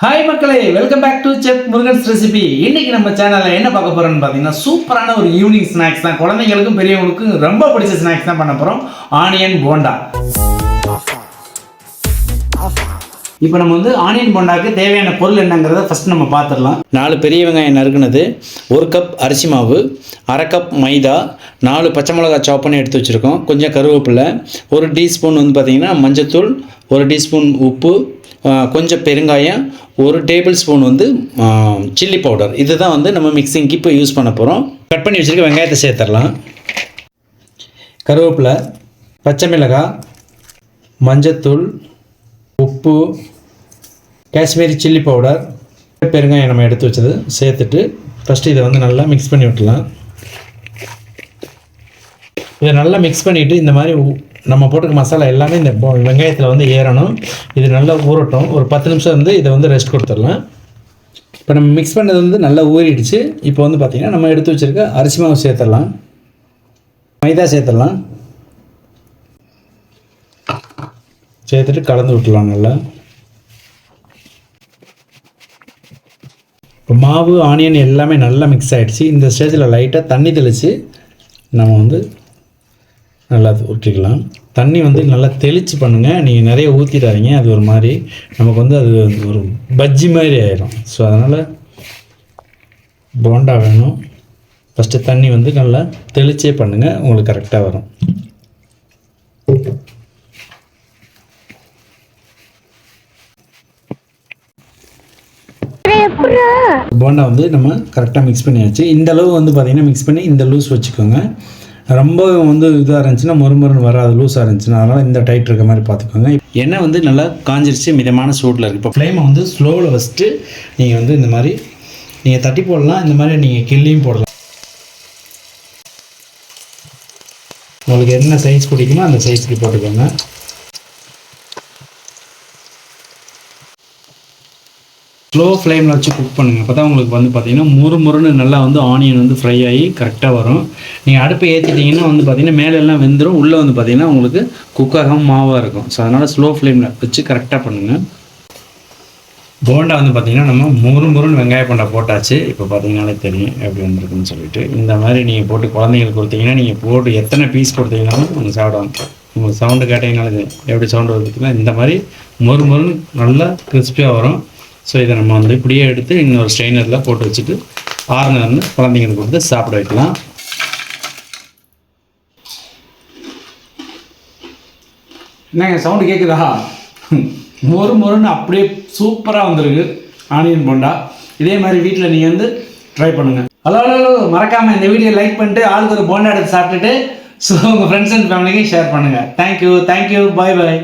Hi மக்களே welcome back to chef Murugan's recipe இன்னைக்கு நம்ம சேனலில் என்ன பார்க்க போறோம்னு பார்த்தீங்கன்னா சூப்பரான ஒரு ஈவினிங் ஸ்நாக்ஸ் தான். குழந்தைங்களுக்கும் பெரியவங்களுக்கும் ரொம்ப பிடிச்ச ஸ்நாக்ஸ் தான் பண்ண போறோம். ஆனியன் போண்டா இப்போ நம்ம வந்து ஆனியன் போண்டாக்கு தேவையான பொருள் என்னங்கிறத ஃபர்ஸ்ட் நம்ம பார்த்துடலாம். நாலு பெரிய வெங்காயம் நறுக்குனது ஒரு கப் அரிசி மாவு அரை கப் மைதா நாலு பச்சை மிளகாய் சாப் பண்ணி எடுத்து வச்சுருக்கோம். கொஞ்சம் கருவேப்பிலை ஒரு டீஸ்பூன் வந்து பார்த்திங்கன்னா மஞ்சத்தூள் ஒரு டீஸ்பூன் உப்பு கொஞ்சம் பெருங்காயம் ஒரு டேபிள் ஸ்பூன் வந்து சில்லி பவுடர் இதுதான் வந்து நம்ம மிக்சிங்க்கு இப்போ யூஸ் பண்ண போகிறோம் கட் பண்ணி வச்சுருக்க வெங்காயத்தை சேர்த்துடலாம் கருவேப்பிலை பச்சை மிளகாய் மஞ்சத்தூள் உப்பு காஷ்மீரி சில்லி பவுடர் பெருங்காயம் நம்ம எடுத்து வச்சது சேர்த்துட்டு ஃபஸ்ட்டு இதை வந்து நல்லா மிக்ஸ் பண்ணி விட்டுலாம் இதை நல்லா மிக்ஸ் பண்ணிவிட்டு இந்த மாதிரி நம்ம போட்டுக்க மசாலா எல்லாமே இந்த வெங்காயத்தில் வந்து ஏறணும். இது நல்லா ஊறட்டும். ஒரு பத்து நிமிஷம் வந்து இதை வந்து ரெஸ்ட் கொடுத்துடலாம். இப்போ நம்ம மிக்ஸ் பண்ணது வந்து நல்லா ஊறிடுச்சு. இப்போ வந்து பார்த்திங்கன்னா நம்ம எடுத்து வச்சுருக்க அரிசி மாவு சேர்த்துடலாம். மைதா சேர்த்துடலாம். சேர்த்துட்டு கலந்து விட்டுலாம் நல்லா. இப்போ மாவு ஆனியன் எல்லாமே நல்லா மிக்ஸ் ஆகிடுச்சு இந்த ஸ்டேஜில் லைட்டாக தண்ணி தெளித்து நம்ம வந்து நல்லா ஊற்றிக்கலாம். தண்ணி வந்து நல்லா தெளித்து பண்ணுங்கள் நீங்கள் நிறைய ஊற்றிடாதீங்க அது ஒரு மாதிரி நமக்கு வந்து அது ஒரு பஜ்ஜி மாதிரி ஆயிடும். ஸோ அதனால் போண்டா வேணும். ஃபஸ்ட்டு தண்ணி வந்து நல்லா தெளிச்சே பண்ணுங்கள் உங்களுக்கு கரெக்டாக வரும். போண்டா வந்து நம்ம கரெக்டாக மிக்ஸ் பண்ணியாச்சு. இந்த அளவு வந்து பார்த்திங்கன்னா மிக்ஸ் பண்ணி இந்த லூஸ் வச்சுக்கோங்க. ரொம்ப வந்து இதாக இருந்துச்சுன்னா மொறுமொறுன்னு வராது லூஸாக இருந்துச்சுன்னா. அதனால் இந்த டைட் இருக்க மாதிரி பார்த்துக்கோங்க. எண்ணெய் வந்து நல்லா காஞ்சிருச்சு மிதமான சூட்டில் இருக்குது இப்போ ஃப்ளேமை வந்து ஸ்லோவில் வச்சுட்டு நீங்கள் வந்து இந்த மாதிரி நீங்கள் தட்டி போடலாம் இந்த மாதிரி நீங்கள் கிள்ளியும் போடலாம். உங்களுக்கு என்ன சைஸ் பிடிக்குமோ அந்த சைஸ்க்கு போட்டுக்கோங்க. ஸ்லோ ஃப்ளேமில் வச்சு குக் பண்ணுங்கள் அப்போ தான் உங்களுக்கு வந்து பார்த்தீங்கன்னா முறு முறுன்னு நல்லா வந்து ஆனியன் வந்து ஃப்ரை ஆகி கரெக்டாக வரும். நீங்கள் அடுப்பை ஏற்றிட்டிங்கன்னா வந்து பார்த்தீங்கன்னா மேலே எல்லாம் வெந்துடும் உள்ளே வந்து பார்த்தீங்கன்னா உங்களுக்கு குக் ஆகாமல் மாவாக இருக்கும். ஸோ அதனால் ஸ்லோ ஃப்ளேமில் வச்சு கரெக்டாக பண்ணுங்கள் போண்டா வந்து பார்த்தீங்கன்னா நம்ம முறு முறுன்னு வெங்காய போண்டா போட்டாச்சு. இப்போ பார்த்தீங்கன்னாலே தெரியும் எப்படி வந்திருக்குன்னு சொல்லிட்டு. இந்த மாதிரி நீங்கள் போட்டு குழந்தைங்களுக்கு கொடுத்தீங்கன்னா நீங்கள் போட்டு எத்தனை பீஸ் கொடுத்தீங்கன்னாலும் அவங்க சாப்பிடுவாங்க உங்களுக்கு சவுண்டு கேட்டீங்கனாலும் எப்படி சவுண்டு வருதுன்னா இந்த மாதிரி மொறு மொறுன்னு நல்லா கிறிஸ்பியாக வரும். ஸோ இதை நம்ம வந்து இப்படியே எடுத்து இன்னொரு ஸ்ட்ரெயினரில் போட்டு வச்சுட்டு ஆறுனு குழந்தைங்களுக்கு கொடுத்து சாப்பிட வைக்கலாம். என்னங்க சவுண்டு கேட்குதா மொறு மொறுன்னு அப்படியே சூப்பராக வந்திருக்கு ஆனியன் போண்டா. இதே மாதிரி வீட்டில் நீங்கள் வந்து ட்ரை பண்ணுங்கள் ஹலோ ஹலோ ஹலோ மறக்காமல் இந்த வீடியோ லைக் பண்ணிட்டு ஆளுக்கு ஒரு போண்டா எடுத்து சாப்பிட்டுட்டு ஸோ உங்கள் ஃப்ரெண்ட்ஸ் அண்ட் ஃபேமிலிக்கு ஷேர் பண்ணுங்கள் thank you thank you bye bye